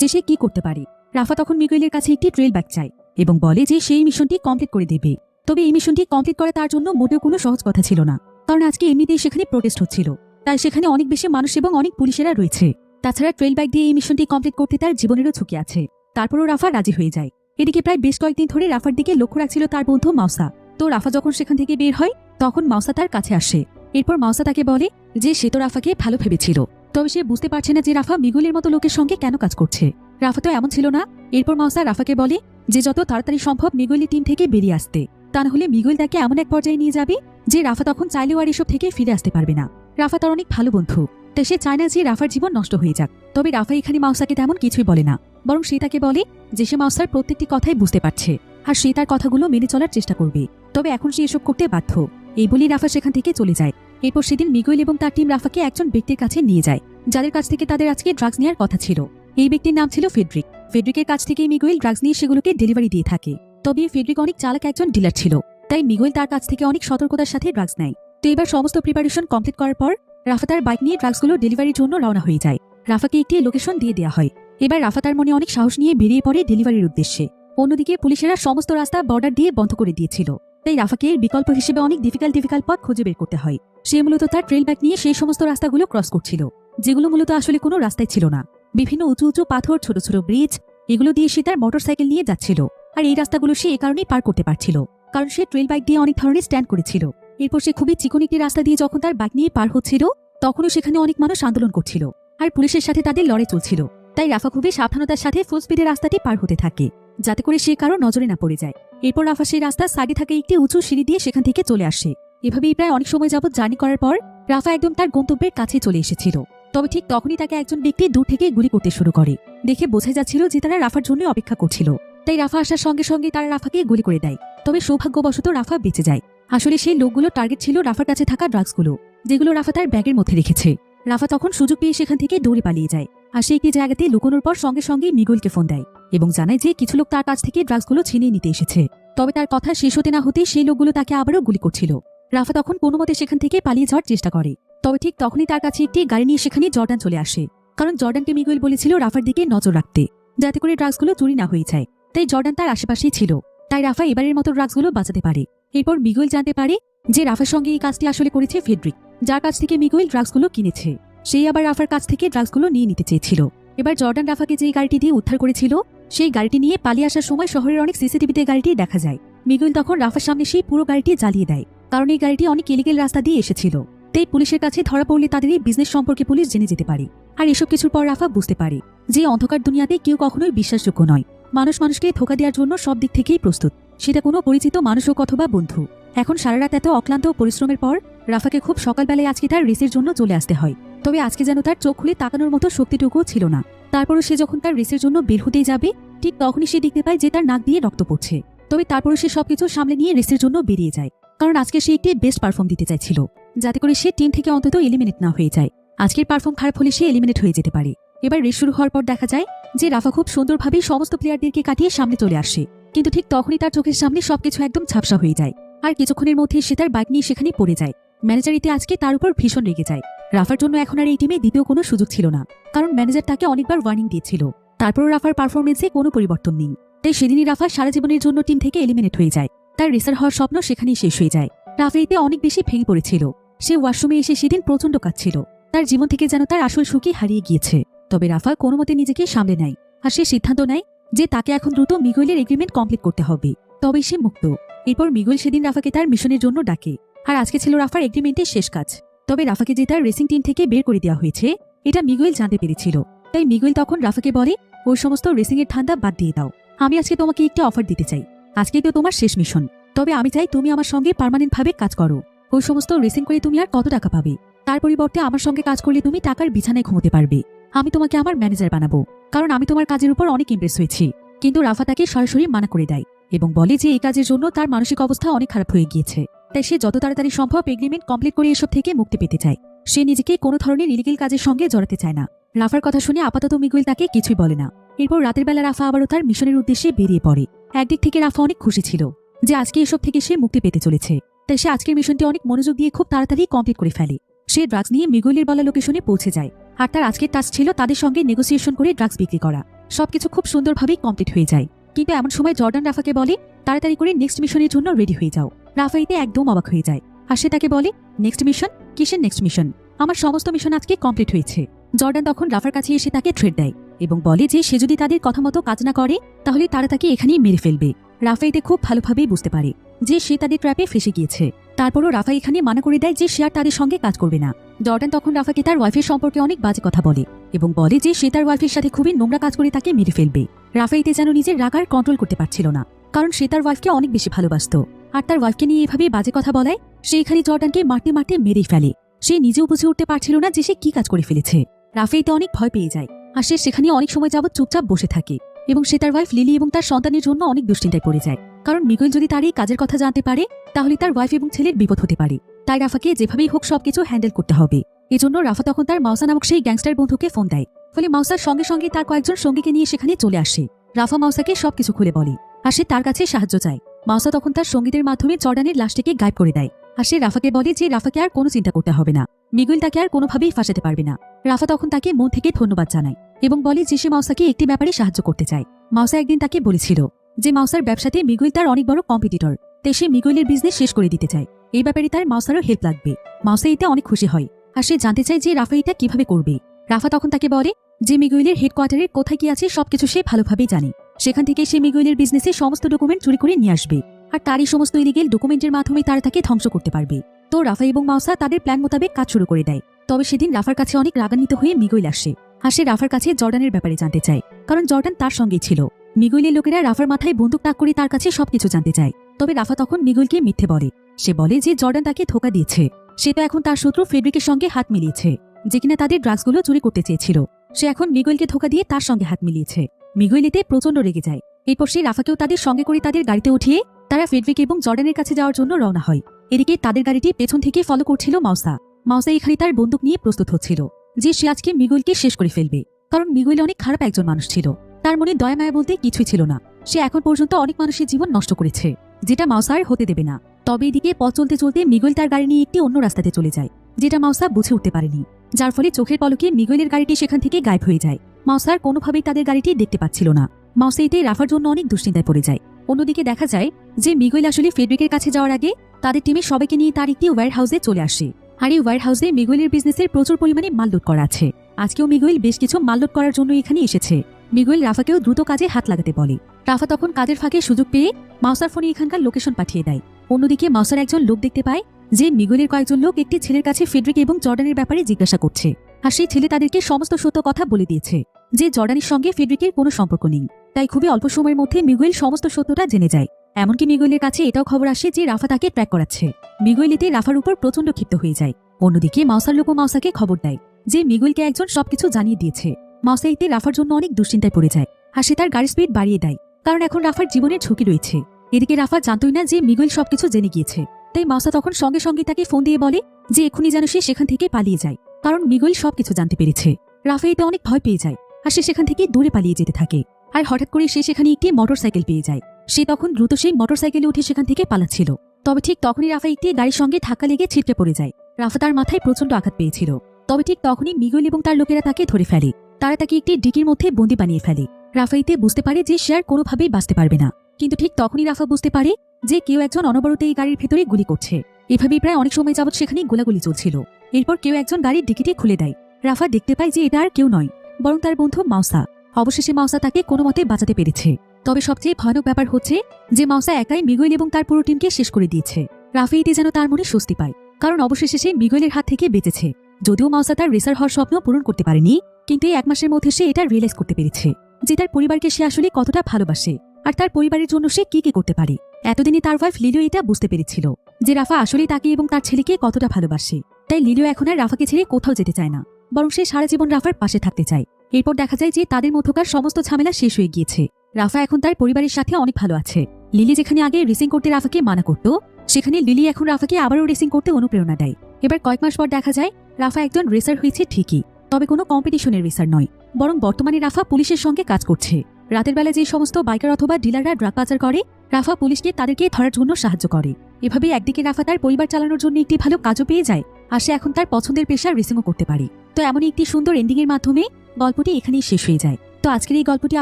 যে সে কি করতে পারে। রাফা তখন মিগুয়েলের কাছে একটি ট্রেল ব্যাগ চায়। এবং বলে যে সেই মিশনটি কমপ্লিট করে দেবে। তবে এই মিশনটি কমপ্লিট করা তার জন্য মোটেও কোনো সহজ কথা ছিল না। কারণ আজকে এমনিতেই সেখানে প্রোটেস্ট হচ্ছিল। তাই সেখানে অনেক বেশি মানুষ এবং অনেক পুলিশেরা রয়েছে। তাছাড়া ট্রেল ব্যাগ দিয়ে এই মিশনটি কমপ্লিট করতে তার জীবনেরও ঝুঁকি আছে। তারপরও রাফা রাজি হয়ে যায়। এদিকে প্রায় বেশ কয়েকদিন ধরে রাফার দিকে লক্ষ্য রাখছিল তার বন্ধু মাউসা। তো রাফা যখন সেখান থেকে বের হয়, তখন মাউসা তার কাছে আসে। এরপর মাউসা তাকে বলে যে সে তো রাফাকে ভালো ভেবেছিল। তবে সে বুঝতে পারছে না যে রাফা মিগুলের মতো লোকের সঙ্গে কেন কাজ করছে। রাফা তো এমন ছিল না। এরপর মাউসা রাফাকে বলে যে যত তাড়াতাড়ি সম্ভব মিগুলি টিম থেকে বেরিয়ে আসতে। তা হলে মিগুল তাকে এমন এক পর্যায়ে নিয়ে যাবে যে রাফা তখন চাইলেও আর এসব থেকে ফিরে আসতে পারবে না। রাফা তার অনেক ভালো বন্ধু। তাই সে চায় না যে রাফার জীবন নষ্ট হয়ে যাক। তবে রাফা এখানে মাউসাকে তেমন কিছুই বলে না। বরং সে তাকে বলে যে সে মাউসার প্রত্যেকটি কথাই বুঝতে পারছে আর সে তার কথাগুলো মেনে চলার চেষ্টা করবে। তবে এখন সে এসব করতে বাধ্য। এই বলেই রাফা সেখান থেকে চলে যায়। এরপর সেদিন মিগুয়েল এবং তার টিম রাফাকে একজন ব্যক্তির কাছে নিয়ে যায়, যাদের কাছ থেকে তাদের আজকে ড্রাগস নেওয়ার কথা ছিল। এই ব্যক্তির নাম ছিল ফেডরিক। ফেডরিকের কাছ থেকে মিগুয়েল ড্রাগস নিয়ে সেগুলোকে ডেলিভারি দিয়ে থাকে। তবে ফেডরিক অনেক চালাক একজন ডিলার ছিল, তাই মিগুয়েল তার কাছ থেকে অনেক সতর্কতার সাথে ড্রাগস নেয়। তো এবার সমস্ত প্রিপারেশন কমপ্লিট করার পর রাফা তার বাইক নিয়ে ড্রাগসগুলো ডেলিভারির জন্য রওনা হয়ে যায়। রাফাকে একটি লোকেশন দিয়ে দেওয়া হয়। এবার রাফা তার মনে অনেক সাহস নিয়ে বেরিয়ে পড়ে ডেলিভারির উদ্দেশ্যে। অন্যদিকে পুলিশেরা সমস্ত রাস্তা বর্ডার দিয়ে বন্ধ করে দিয়েছিল। তাই রাফাকে বিকল্প হিসেবে অনেক ডিফিকাল্ট ডিফিকাল্ট পথ খুঁজে বের করতে হয়। সে মূলত তার ট্রেল ব্যাগ নিয়ে সেই সমস্ত রাস্তাগুলো ক্রস করছিল, যেগুলো মূলত আসলে কোনো রাস্তায় ছিল না। বিভিন্ন উঁচু উঁচু পাথর, ছোট ছোট ব্রিজ এগুলো দিয়ে সে তার মোটরসাইকেল নিয়ে যাচ্ছিল। আর এই রাস্তাগুলো সে এ কারণেই পার করতে পারছিল। কারণ সে ট্রেল বাইক দিয়ে অনেক ধরনের স্ট্যান্ড করেছিল। এরপর সে খুবই চিকন একটি রাস্তা দিয়ে যখন তার বাইক নিয়ে পার হচ্ছিল, তখনও সেখানে অনেক মানুষ আন্দোলন করছিল। আর পুলিশের সাথে তাদের লড়াই চলছিল। তাই রাফা খুবই সাবধানতার সাথে ফুল স্পিডে রাস্তাটি পার হতে থাকে, যাতে করে সে কারও নজরে না পড়ে যায়। এরপর রাফা সেই রাস্তার সাইডে থাকে একটি উঁচু সিঁড়ি দিয়ে সেখান থেকে চলে আসে। এভাবেই প্রায় অনেক সময় যাবৎ জার্নি করার পর রাফা একদম তার গন্তব্যের কাছে চলে এসেছিল। তবে ঠিক তখনই তাকে একজন ব্যক্তি দূর থেকে গুলি করতে শুরু করে। দেখে বোঝা যাচ্ছিল যে তারা রাফার জন্য অপেক্ষা করছিল। তাই রাফা আসার সঙ্গে সঙ্গে তারা রাফাকে গুলি করে দেয়। তবে সৌভাগ্যবশত রাফা বেঁচে যায়। আসলে সেই লোকগুলো টার্গেট ছিল রাফার কাছে থাকা ড্রাগসগুলো যেগুলো রাফা তার ব্যাগের মধ্যে রেখেছে। রাফা তখন সুযোগ পেয়ে সেখান থেকে দৌড়ে পালিয়ে যায়। আর সে একটি জায়গাতে লুকোনোর পর সঙ্গে সঙ্গে মিগুলকে ফোন দেয় এবং জানায় যে কিছু লোক তার কাছ থেকে ড্রাগসগুলো ছিনিয়ে নিতে এসেছে। তবে তার কথা শেষ হতে না হতেই সেই লোকগুলো তাকে আবারও গুলি করছিল। রাফা তখন কোনো মতে সেখান থেকে পালিয়ে যাওয়ার চেষ্টা করে। তবে ঠিক তখনই তার কাছে একটি গাড়ি নিয়ে সেখানে জর্ডান চলে আসে। কারণ জর্ডানকে মিগুয়েল বলেছিল রাফার দিকে নজর রাখতে, যাতে করে ড্রাগসগুলো চুরি না হয়ে যায়। তাই জর্ডান তার আশেপাশেই ছিল। তাই রাফা এবারের মতো ড্রাগসগুলো বাঁচাতে পারে। এরপর মিগুয়েল জানতে পারে যে রাফার সঙ্গে এই কাজটি আসলে করেছে ফেডরিক, যার কাছ থেকে মিগুয়েল ড্রাগসগুলো কিনেছে। সেই আবার রাফার কাছ থেকে ড্রাগসগুলো নিয়ে নিতে চেয়েছিল। এবার জর্ডান রাফাকে যেই গাড়িটি দিয়ে উদ্ধার করেছিল, সেই গাড়িটি নিয়ে পালিয়ে আসার সময় শহরের অনেক সিসিটিভিতে গাড়িটি দেখা যায়। মিগুয়েল তখন রাফার সামনে সেই পুরো গাড়িটি জ্বালিয়ে দেয়, কারণ এই গাড়িটি অনেক ইলিগেল রাস্তা দিয়ে এসেছিল। তাই পুলিশের কাছে ধরা পড়লে তাদের এই বিজনেস সম্পর্কে পুলিশ জেনে যেতে পারে। আর এসব কিছুর পর রাফা বুঝতে পারে যে অন্ধকার দুনিয়াতে কেউ কখনোই বিশ্বাসযোগ্য নয়। মানুষ মানুষকে ধোকা দেওয়ার জন্য সব দিক থেকেই প্রস্তুত। সেটা কোনো পরিচিত মানুষ হোক অথবা বন্ধু। এখন সারা রাত এত অক্লান্ত পরিশ্রমের পর রাফাকে খুব সকালবেলায় আজকে তার রেসের জন্য চলে আসতে হয়। তবে আজকে যেন তার চোখ খুলে তাকানোর মতো শক্তিটুকুও ছিল না। তারপরও সে যখন তার রেসের জন্য বের হতেই যাবে, ঠিক তখনই সে দেখতে পায় যে তার নাক দিয়ে রক্ত পড়ছে। তবে তারপরও সে সবকিছু সামলে নিয়ে রেসের জন্য বেরিয়ে যায়। কারণ আজকে সে একটি বেস্ট পারফর্ম দিতে চাইছিল। যাতে করে সে টিম থেকে অন্তত এলিমিনেট না হয়ে যায়। আজকের পারফর্ম খারাপ হলে সে এলিমিনেট হয়ে যেতে পারে। এবার রেস শুরু হওয়ার পর দেখা যায় যে রাফা খুব সুন্দরভাবে সমস্ত প্লেয়ারদেরকে কাটিয়ে সামনে চলে আসে। কিন্তু ঠিক তখনই তার চোখের সামনে সবকিছু একদম ঝাপসা হয়ে যায়। আর কিছুক্ষণের মধ্যে সে তার বাইক নিয়ে সেখানে পড়ে যায়। ম্যানেজার ইতে আজকে তার উপর ভীষণ রেগে যায়। রাফার জন্য এখন আর এই টিমে দ্বিতীয় কোনো সুযোগ ছিল না। কারণ ম্যানেজার তাকে অনেকবার ওয়ার্নিং দিয়েছিল। তারপরও রাফার পারফরমেন্সে কোনো পরিবর্তন নেই। তাই সেদিনই রাফা সারা জীবনের জন্য টিম থেকে এলিমিনেট হয়ে যায়। তার রেসার হওয়ার স্বপ্ন সেখানেই শেষ হয়ে যায়। রাফা এতে অনেক বেশি ভেঙে পড়েছিল। সে ওয়াশরুমে এসে সেদিন প্রচণ্ড কাঁদছিল তার জীবন থেকে যেন তার আসল সুখী হারিয়ে গিয়েছে। তবে রাফা কোনো মতে নিজেকে সামলে নেয়। আর সে সিদ্ধান্ত নেয় যে তাকে এখন দ্রুত মিগুয়েলের এগ্রিমেন্ট কমপ্লিট করতে হবে। তবেই সে মুক্ত। এরপর মিগুয়েল সেদিন রাফাকে তার মিশনের জন্য ডাকে। আর আজকে ছিল রাফার এগ্রিমেন্টের শেষ কাজ। তবে রাফাকে যে তার রেসিং টিম থেকে বের করে দেওয়া হয়েছে, এটা মিগুয়েল জানতে পেরেছিল। তাই মিগুয়েল তখন রাফাকে বলে ওই সমস্ত রেসিং এর ঠান্ডা বাদ দিয়ে দাও। আমি আজকে তোমাকে একটা অফার দিতে চাই। আজকে তো তোমার শেষ মিশন তবে আমি চাই তুমি আমার সঙ্গে পার্মানেন্ট ভাবে কাজ করো। ওই সমস্ত রেসিং করে তুমি আর কত টাকা পাবে? তার পরিবর্তে আমার সঙ্গে কাজ করলে তুমি টাকার বিছানায় ঘুমোতে পারবে। আমি তোমাকে আমার ম্যানেজার বানাবো, কারণ আমি তোমার কাজের উপর অনেক ইমপ্রেস হয়েছি। কিন্তু রাফা তাকে সরাসরি মানা করে দেয় এবং বলে যে এই কাজের জন্য তার মানসিক অবস্থা অনেক খারাপ হয়ে গিয়েছে। তাই সে যত তাড়াতাড়ি সম্ভব এগ্রিমেন্ট কমপ্লিট করে এসব থেকে মুক্তি পেতে চায়। সে নিজেকে কোনো ধরনের ইলিগেল কাজের সঙ্গে জড়াতে চায় না। রাফার কথা শুনে আপাতত মিগুয়েল তাকে কিছুই বলে না। এরপর রাতের বেলা রাফা আবারও তার মিশনের উদ্দেশ্যে বেরিয়ে পড়ে। একদিক থেকে রাফা অনেক খুশি ছিল যে আজকে এসব থেকে সে মুক্তি পেতে চলেছে। তাই সে আজকের মিশনটি অনেক মনোযোগ দিয়ে খুব তাড়াতাড়ি কমপ্লিট করে ফেলে। সে ড্রাগস নিয়ে মিগুয়েলের বলা লোকেশনে পৌঁছে যায়। আর তার আজকের টাস্ক ছিল তাদের সঙ্গে নেগোসিয়েশন করে ড্রাগস বিক্রি করা। সবকিছু খুব সুন্দরভাবেই কমপ্লিট হয়ে যায়। কিন্তু এমন সময় জর্ডান রাফাকে বলে, তাড়াতাড়ি করে নেক্সট মিশনের জন্য রেডি হয়ে যাও। রাফা এতে একদম অবাক হয়ে যায়। আর সে তাকে বলে নেক্সট মিশন কিসের নেক্সট মিশন আমার সমস্ত মিশন আজকে কমপ্লিট হয়েছে। জর্ডান তখন রাফার কাছে এসে তাকে থ্রেড দেয় এবং বলে যে, সে যদি তাদের কথা মতো কাজ না করে, তাহলে তারা তাকে এখানেই মেরে ফেলবে। রাফা এতে খুব ভালোভাবেই বুঝতে পারে। যে সে তাদের ট্র্যাপে ফেসে গিয়েছে। তারপরও রাফা এখানে মানা করে দেয় যে সে আর তাদের সঙ্গে কাজ করবে না। জর্ডান তখন রাফাকে তার ওয়াইফের সম্পর্কে অনেক বাজে কথা বলে এবং বলে যে সে তার ওয়াইফের সাথে খুবই নোংরা কাজ করে তাকে মেরে ফেলবে। রাফা এতে যেন নিজের রাগার কন্ট্রোল করতে পারছিল না, কারণ সে তার ওয়াইফকে অনেক বেশি ভালোবাসত। আর তার ওয়াইফকে নিয়ে এভাবে বাজে কথা বলায়, সে এখানে জর্ডানকে মারতে মারতে মেরেই ফেলে। সে নিজেও বুঝে উঠতে পারছিল না যে সে কি কাজ করে ফেলেছে। রাফা এতে অনেক ভয় পেয়ে যায়, আর সে সেখানে অনেক সময় যাবৎ চুপচাপ বসে থাকে এবং সে তার ওয়াইফ লিলি এবং তার সন্তানের জন্য অনেক দুশ্চিন্তায় পড়ে যায়। কারণ মিগুয়েল যদি তার এই কাজের কথা জানতে পারে, তাহলে তার ওয়াইফ এবং ছেলের বিপদ হতে পারে। তাই রাফাকে যেভাবেই হোক সবকিছু হ্যান্ডেল করতে হবে। এজন্য রাফা তখন তার মাউসা নামক সেই গ্যাংস্টার বন্ধুকে ফোন দেয়। ফলে মাউসার সঙ্গে সঙ্গে তার কয়েকজন সঙ্গীকে নিয়ে সেখানে চলে আসে। রাফা মাউসাকে সবকিছু খুলে বলে, আর সে তার কাছে সাহায্য চায়। মাউসা তখন তার সঙ্গীদের মাধ্যমে জর্ডানের লাশটিকে গায়েব করে দেয়। আর সে রাফাকে বলে যে রাফাকে আর কোনো চিন্তা করতে হবে না। মিগুয়েল তাকে আর কোনোভাবেই ফাঁসাতে পারবে না। রাফা তখন তাকে মন থেকে ধন্যবাদ জানায় এবং বলে যে সে মাউসাকে একটি ব্যাপারে সাহায্য করতে চায়। মাউসা একদিন তাকে বলেছিল যে মাউসার ব্যবসাতে মিগুয়েল তার অনেক বড় কম্পিটিটর তাই সে মিগুয়েলের বিজনেস শেষ করে দিতে চায়। এই ব্যাপারে তার মাউসারও হেল্প লাগবে। মাউসা এতে অনেক খুশি হয়। আর সে জানতে চায় যে রাফা এটা কীভাবে করবে। রাফা তখন তাকে বলে যে মিগুয়েলের হেডকোয়ার্টারের কোথায় কি আছে সবকিছু সে ভালোভাবেই জানে। সেখান থেকে সে মিগুইলের বিজনেসে সমস্ত ডকুমেন্ট চুরি করে নিয়ে আসবে। আর তারই সমস্ত ইলিগেল ডকুমেন্টের মাধ্যমে তারা তাকে ধ্বংস করতে পারবে। তো রাফা এবং মাউসা তাদের প্ল্যান মোতাবেক কাজ শুরু করে দেয়। তবে সেদিন রাফার কাছে অনেক রাগান্বিত হয়ে মিগুইল আসে। আর সে রাফার কাছে জর্ডানের ব্যাপারে জানতে চায়। কারণ জর্ডান তার সঙ্গেই ছিল। মিগুইলের লোকেরা রাফার মাথায় বন্দুক তাক করে তার কাছে সবকিছু জানতে চায়। তবে রাফা তখন মিগুইলকে মিথ্যে বলে। সে বলে যে জর্ডান তাকে ধোকা দিয়েছে। সে তো এখন তার শত্রু ফেডরিকের সঙ্গে হাত মিলিয়েছে, যে কিনা তাদের ড্রাগসগুলো চুরি করতে চেয়েছিল। সে এখন মিগুইলকে ধোকা দিয়ে তার সঙ্গে হাত মিলিয়েছে। মিগুইল এতে প্রচণ্ড রেগে যায়। এরপর সে রাফাকেও তাদের সঙ্গে করে তাদের গাড়িতে উঠিয়ে তারা ফেডরিক এবং জর্ডানের কাছে যাওয়ার জন্য রওনা হয়। এদিকে তাদের গাড়িটি পেছন থেকে ফলো করছিল মাউসা। মাউসা এখানে তার বন্দুক নিয়ে প্রস্তুত হচ্ছিল, যে সে আজকে মিগুইলকে শেষ করে ফেলবে। কারণ মিগুইল অনেক খারাপ একজন মানুষ ছিল। তার মনে দয়া মায়া বলতে কিছুই ছিল না। সে এখন পর্যন্ত অনেক মানুষের জীবন নষ্ট করেছে, যেটা মাউসা আর হতে দেবে না। তবে এদিকে পথ চলতে চলতে মিগুইল তার গাড়ি নিয়ে একটি অন্য রাস্তাতে চলে যায়, যেটা মাউসা বুঝে উঠতে পারেনি। যার ফলে চোখের পলকে মিগুইলের গাড়িটি সেখান থেকে গায়েব হয়ে যায়। মাউসার কোনোভাবেই তাদের গাড়িটি দেখতে পাচ্ছিল না। মাউসা এতে রাফার জন্য অনেক দুশ্চিন্তায় পড়ে যায়। অন্যদিকে দেখা যায় যে মিগুইল আসলে ফেডরিকের কাছে যাওয়ার আগে তাদের টিমের সবাইকে নিয়ে তার একটি ওয়্যার হাউসে চলে আসে। আর এই ওয়্যার হাউসে মিগুইলের বিজনেসের প্রচুর পরিমাণে মাল লোড করা আছে। আজকেও মিগুইল বেশ কিছু মাল লোড করার জন্য এখানে এসেছে। মিগুইল রাফাকেও দ্রুত কাজে হাত লাগাতে বলে। রাফা তখন কাজের ফাঁকে সুযোগ পেয়ে মাউসার ফোনে এখানকার লোকেশন পাঠিয়ে দেয়। অন্যদিকে মাউসার একজন লোক দেখতে পায় যে মিগুইলের কয়েকজন লোক একটি ছেলের কাছে ফেডরিক এবং জর্ডানের ব্যাপারে জিজ্ঞাসা করছে। আর সেই ছেলে তাদেরকে সমস্ত সত্য কথা বলে দিয়েছে যে জর্ডানের সঙ্গে ফেডরিকের কোনো সম্পর্ক নেই। তাই খুবই অল্প সময়ের মধ্যে মিগুইল সমস্ত সত্যটা জেনে যায়। এমনকি মিগুইলের কাছে এটাও খবর আসে যে রাফা তাকে ট্র্যাক করাচ্ছে। মিগুইল এতে রাফার উপর প্রচণ্ড ক্ষিপ্ত হয়ে যায়। অন্যদিকে মাউসার লোকও মাউসাকে খবর দেয় যে মিগুইলকে একজন সবকিছু জানিয়ে দিয়েছে। মাউসা এতে রাফার জন্য অনেক দুশ্চিন্তায় পড়ে যায় আর সে তার গাড়ির স্পিড বাড়িয়ে দেয়। কারণ এখন রাফার জীবনের ঝুঁকি রয়েছে। এদিকে রাফা জানতই না যে মিগুইল সবকিছু জেনে গিয়েছে। তাই মাউসা তখন সঙ্গে সঙ্গে তাকে ফোন দিয়ে বলে যে এক্ষুনি যেন সে সেখান থেকে পালিয়ে যায়। কারণ মিগুইল সবকিছু জানতে পেরেছে। রাফা এতে অনেক ভয় পেয়ে যায় আর সে সেখান থেকে দূরে পালিয়ে যেতে থাকে। আর হঠাৎ করে সে সেখানে একটি মোটরসাইকেল পেয়ে যায়। সে তখন দ্রুত সেই মোটরসাইকেলে উঠে সেখান থেকে পালাচ্ছিল। তবে ঠিক তখনই রাফা একটি গাড়ির সঙ্গে ধাক্কা লেগে ছিটকে পড়ে যায়। রাফা তার মাথায় প্রচণ্ড আঘাত পেয়েছিল। তবে ঠিক তখনই মিগুইল এবং তার লোকেরা তাকে ধরে ফেলে। তারা তাকে একটি ডিকির মধ্যে বন্দি বানিয়ে ফেলে। রাফাইতে বুঝতে পারে যে সে আর কোনোভাবেই বাঁচতে পারবে না। কিন্তু ঠিক তখনই রাফা বুঝতে পারে যে কেউ একজন অনবরত এই গাড়ির ভেতরে গুলি করছে। এভাবেই প্রায় অনেক সময় যাবৎ সেখানে গোলাগুলি চলছিল। এরপর কেউ একজন গাড়ির ডিকিটি খুলে দেয়। রাফা দেখতে পায় যে এটা আর কেউ নয়, বরং তার বন্ধু মাউসা। অবশেষে মাউসা তাকে কোনো মতে বাঁচাতে পেরেছে। তবে সবচেয়ে ভয়ানক ব্যাপার হচ্ছে যে মাউসা একাই মিগুইল এবং তার পুরো টিমকে শেষ করে দিয়েছে। রাফি এতে যেন তার মনে স্বস্তি পায়, কারণ অবশেষে সে মিগুইলের হাত থেকে বেঁচেছে। যদিও মাউসা তার রেসার হওয়ার স্বপ্ন পূরণ করতে পারেনি কিন্তু এক মাসের মধ্যে সে এটা রিয়েলাইজ করতে পেরেছে যে তার পরিবারকে সে আসলে কতটা ভালোবাসে আর তার পরিবারের জন্য সে কি কি করতে পারে। এতদিনে তার ওয়াইফ লিলিও এটা বুঝতে পেরেছিল যে রাফা আসলেই তাকে এবং তার ছেলেকে কতটা ভালোবাসে। তাই লিলিও এখন আর রাফাকে ছেড়ে কোথাও যেতে চায় না, বরং সে সারা জীবন রাফার পাশে থাকতে চায়। এরপর দেখা যায় যে তাদের মধ্যকার সমস্ত ঝামেলা শেষ হয়ে গিয়েছে। রাফা এখন তার পরিবারের সাথে অনেক ভালো আছে। লিলি যেখানে আগে রেসিং করতে রাফাকে মানা করত, সেখানে লিলি এখন রাফাকে আবারও রেসিং করতে অনুপ্রেরণা দেয়। এবার কয়েক মাস পর দেখা যায়, রাফা একজন রেসার হয়েছে ঠিকই। তবে কোনো কম্পিটিশনের রেসার নয়, বরং বর্তমানে রাফা পুলিশের সঙ্গে কাজ করছে। রাতের বেলা যে সমস্ত বাইকার অথবা ডিলাররা ড্রাগ পাচার করে, রাফা পুলিশকে তাদেরকে ধরার জন্য সাহায্য করে। এভাবে একদিকে রাফা তার পরিবার চালানোর জন্য একটি ভালো কাজও পেয়ে যায়, আর সে এখন তার পছন্দের পেশা রেসিংও করতে পারে। তো এমনই একটি সুন্দর এন্ডিং এর মাধ্যমে গল্পটি এখানেই শেষ হয়ে যায়। তো আজকের এই গল্পটি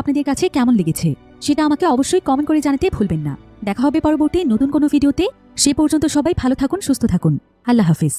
আপনাদের কাছে কেমন লেগেছে, সেটা আমাকে অবশ্যই কমেন্ট করে জানাতে ভুলবেন না। দেখা হবে পরবর্তী নতুন কোনো ভিডিওতে সে পর্যন্ত সবাই ভালো থাকুন, সুস্থ থাকুন। আল্লাহ হাফিজ।